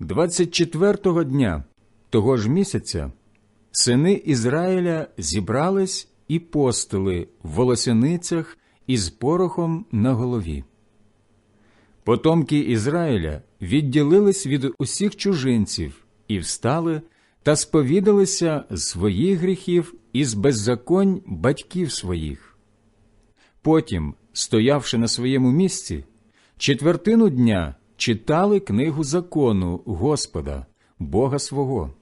24-го дня того ж місяця сини Ізраїля зібрались і постили в волосяницях із порохом на голові. Потомки Ізраїля відділились від усіх чужинців і встали та сповідалися своїх гріхів і з беззаконь батьків своїх. Потім, стоявши на своєму місці, четвертину дня читали книгу закону Господа, Бога свого,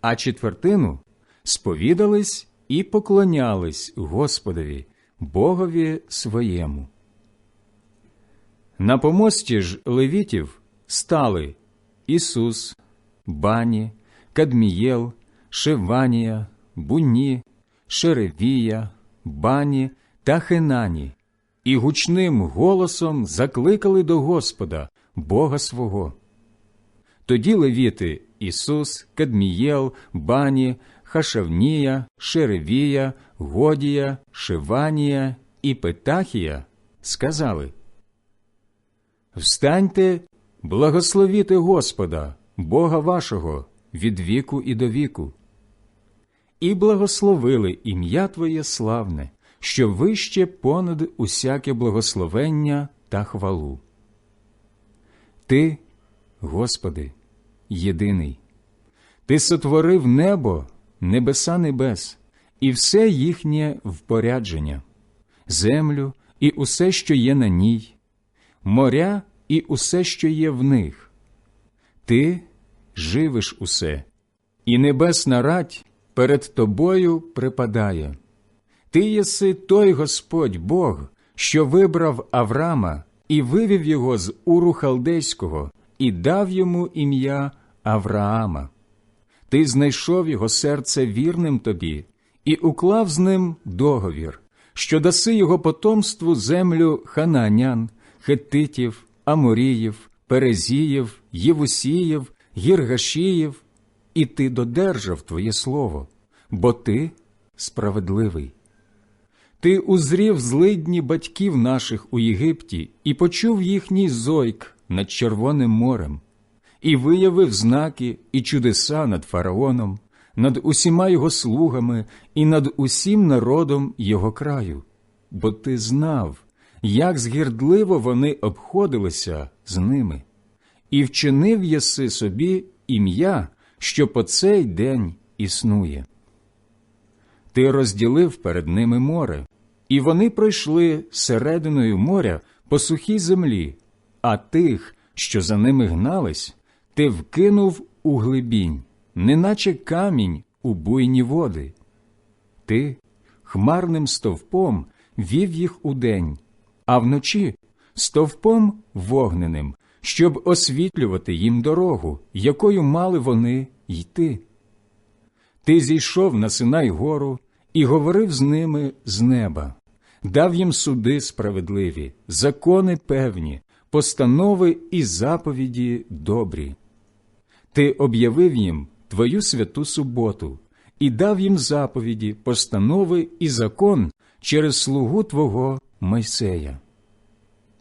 а четвертину сповідались і поклонялись Господові, Богові своєму. На помості ж левітів стали Ісус, Бані, Кадмієл, Шеванія, Буні, Шеревія, Бані та Хенані, і гучним голосом закликали до Господа, Бога свого. Тоді левіти Ісус, Кадмієл, Бані, Хашавнія, Шеревія, Годія, Шеванія і Петахія сказали Встаньте, благословіте Господа, Бога вашого, від віку і до віку. І благословили ім'я Твоє славне, що вище понад усяке благословення та хвалу. Ти, Господи, єдиний, Ти сотворив небо, небеса небес, і все їхнє впорядження, землю і усе, що є на ній, моря і усе, що є в них. Ти живиш усе, і небесна радь перед тобою припадає. Ти єси той Господь Бог, що вибрав Аврама і вивів його з Уру Халдейського і дав йому ім'я Авраама. Ти знайшов його серце вірним тобі і уклав з ним договір, що даси його потомству землю ханаанян, хеттитів, аморіїв, перезіїв, євусіїв, гіргашіїв, і ти додержав твоє слово, бо ти справедливий. Ти узрів злидні батьків наших у Єгипті і почув їхній зойк над Червоним морем, і виявив знаки і чудеса над фараоном, над усіма його слугами і над усім народом його краю, бо ти знав, як згірдливо вони обходилися з ними, і вчинив єси собі ім'я, що по цей день існує. Ти розділив перед ними море, і вони пройшли серединою моря по сухій землі, а тих, що за ними гнались, ти вкинув у глибінь, неначе камінь у буйні води. Ти хмарним стовпом вів їх удень, а вночі стовпом вогненим, щоб освітлювати їм дорогу, якою мали вони йти. Ти зійшов на Синай гору і говорив з ними з неба, дав їм суди справедливі, закони певні, постанови і заповіді добрі. Ти об'явив їм твою святу суботу і дав їм заповіді, постанови і закон через слугу Твого Мойсея.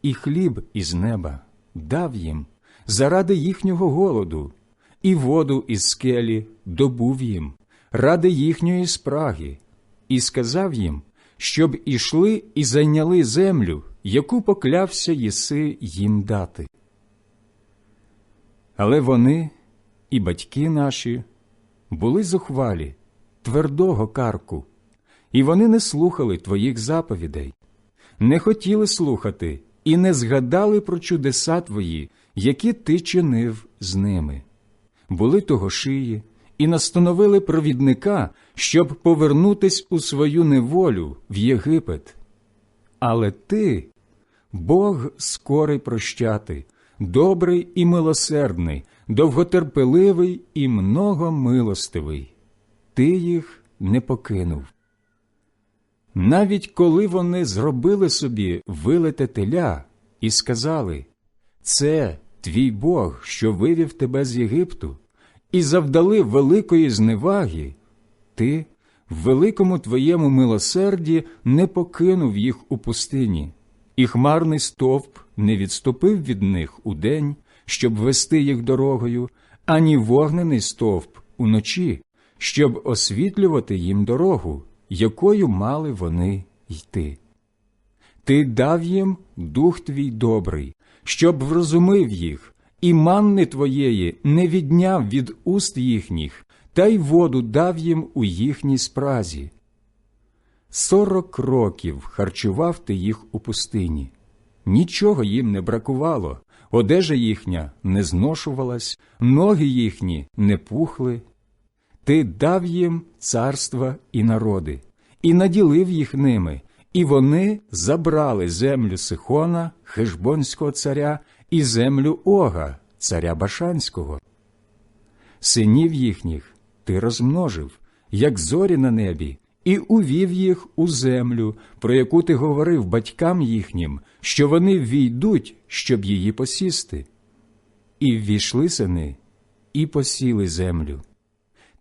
І хліб із неба дав їм заради їхнього голоду, і воду із скелі добув їм, ради їхньої спраги, і сказав їм, щоб ішли і зайняли землю, яку поклявся єси їм дати. Але вони і батьки наші були зухвалі, твердого карку, і вони не слухали твоїх заповідей, не хотіли слухати і не згадали про чудеса твої, які ти чинив з ними. Були того шиї і настановили провідника, щоб повернутись у свою неволю в Єгипет. Але ти, Бог скорий прощати, добрий і милосердний, довготерпеливий і многомилостивий. Ти їх не покинув. Навіть коли вони зробили собі вилете теля і сказали Це твій Бог, що вивів тебе з Єгипту, і завдали великої зневаги, ти в великому твоєму милосерді не покинув їх у пустині, і хмарний стовп не відступив від них у день, щоб вести їх дорогою, ані вогнений стовп уночі, щоб освітлювати їм дорогу, якою мали вони йти. Ти дав їм дух твій добрий, щоб врозумив їх, і манни твоєї не відняв від уст їхніх, та й воду дав їм у їхній спразі. Сорок років харчував ти їх у пустині. Нічого їм не бракувало, одежа їхня не зношувалась, ноги їхні не пухли. Ти дав їм царства і народи, і наділив їх ними, і вони забрали землю Сихона, Хешбонського царя, і землю Ога, царя Башанського. Синів їхніх ти розмножив, як зорі на небі, і увів їх у землю, про яку ти говорив батькам їхнім, що вони війдуть, щоб її посісти. І ввійшли сини, і посіли землю.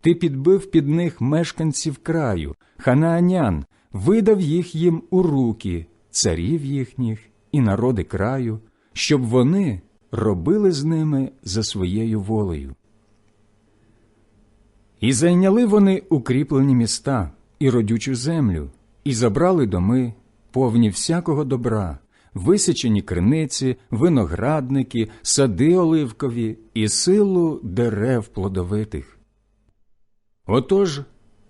Ти підбив під них мешканців краю, ханаанян, видав їх їм у руки, царів їхніх і народи краю, щоб вони робили з ними за своєю волею. І зайняли вони укріплені міста і родючу землю, і забрали доми, повні всякого добра, висічені криниці, виноградники, сади оливкові і силу дерев плодовитих. Отож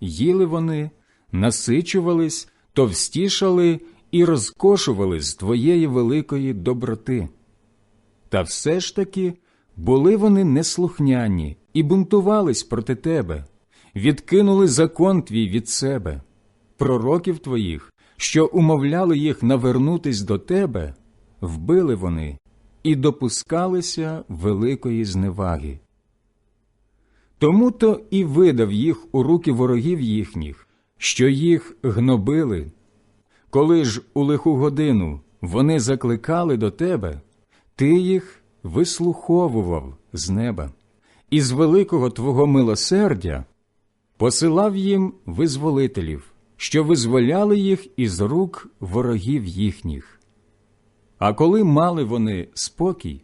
їли вони, насичувались, товстішали і розкошували з твоєї великої доброти. Та все ж таки були вони неслухняні і бунтувались проти тебе, відкинули закон твій від себе, пророків твоїх, що умовляли їх навернутись до тебе, вбили вони і допускалися великої зневаги. Тому то і видав їх у руки ворогів їхніх, що їх гнобили. Коли ж у лиху годину вони закликали до тебе, ти їх вислуховував з неба, і з великого Твого милосердя посилав їм визволителів, що визволяли їх із рук ворогів їхніх. А коли мали вони спокій,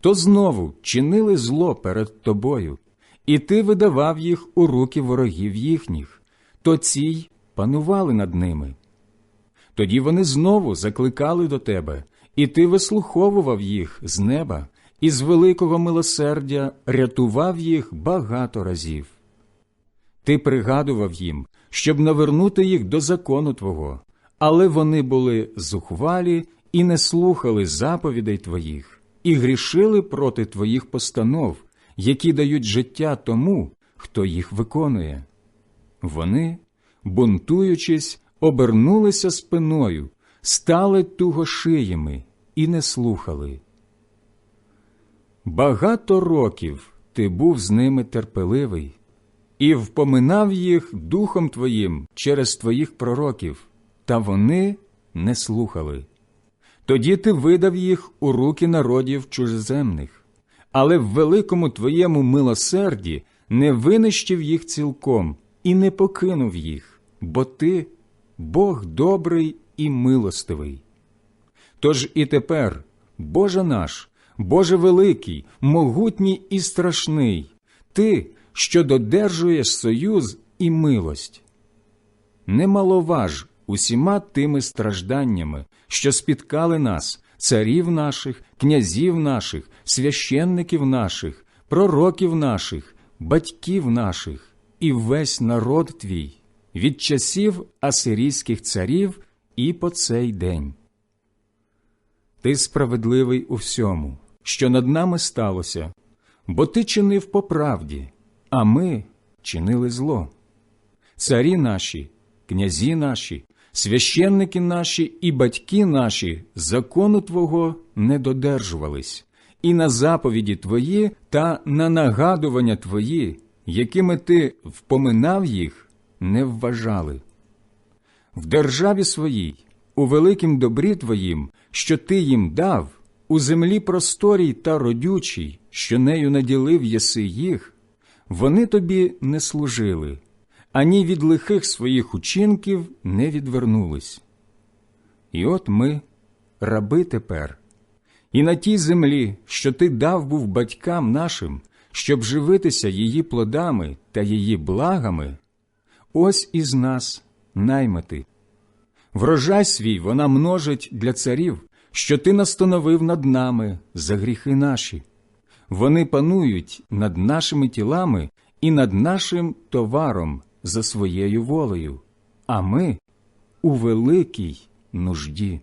то знову чинили зло перед тобою, і ти видавав їх у руки ворогів їхніх, то ці панували над ними. Тоді вони знову закликали до тебе, і ти вислуховував їх з неба, і з великого милосердя рятував їх багато разів. Ти пригадував їм, щоб навернути їх до закону Твого, але вони були зухвалі і не слухали заповідей Твоїх, і грішили проти Твоїх постанов, які дають життя тому, хто їх виконує. Вони, бунтуючись, обернулися спиною, стали тугошиями і не слухали. Багато років ти був з ними терпеливий і впоминав їх духом твоїм через твоїх пророків, та вони не слухали. Тоді ти видав їх у руки народів чужеземних, але в великому твоєму милосерді не винищив їх цілком і не покинув їх, бо ти Бог добрий і милостивий. Тож і тепер, Боже наш, Боже великий, могутній і страшний, Ти, що додержуєш союз і милость. Немаловаж усіма тими стражданнями, що спіткали нас, царів наших, князів наших, священників наших, пророків наших, батьків наших і весь народ твій від часів асирійських царів і по цей день. Ти справедливий у всьому, що над нами сталося, бо ти чинив по правді, а ми чинили зло. Царі наші, князі наші, священники наші і батьки наші закону Твого не додержувались, і на заповіді Твої та на нагадування Твої, якими ти впоминав їх, не вважали. В державі своїй, у великім добрі Твоїм, що Ти їм дав, у землі просторій та родючій, що нею наділив єси їх, вони тобі не служили, ані від лихих своїх учинків не відвернулись. І от ми, раби тепер, і на тій землі, що ти дав був батькам нашим, щоб живитися її плодами та її благами, ось із нас наймити. Врожай свій вона множить для царів, що ти настановив над нами за гріхи наші. Вони панують над нашими тілами і над нашим товаром за своєю волею, а ми у великій нужді.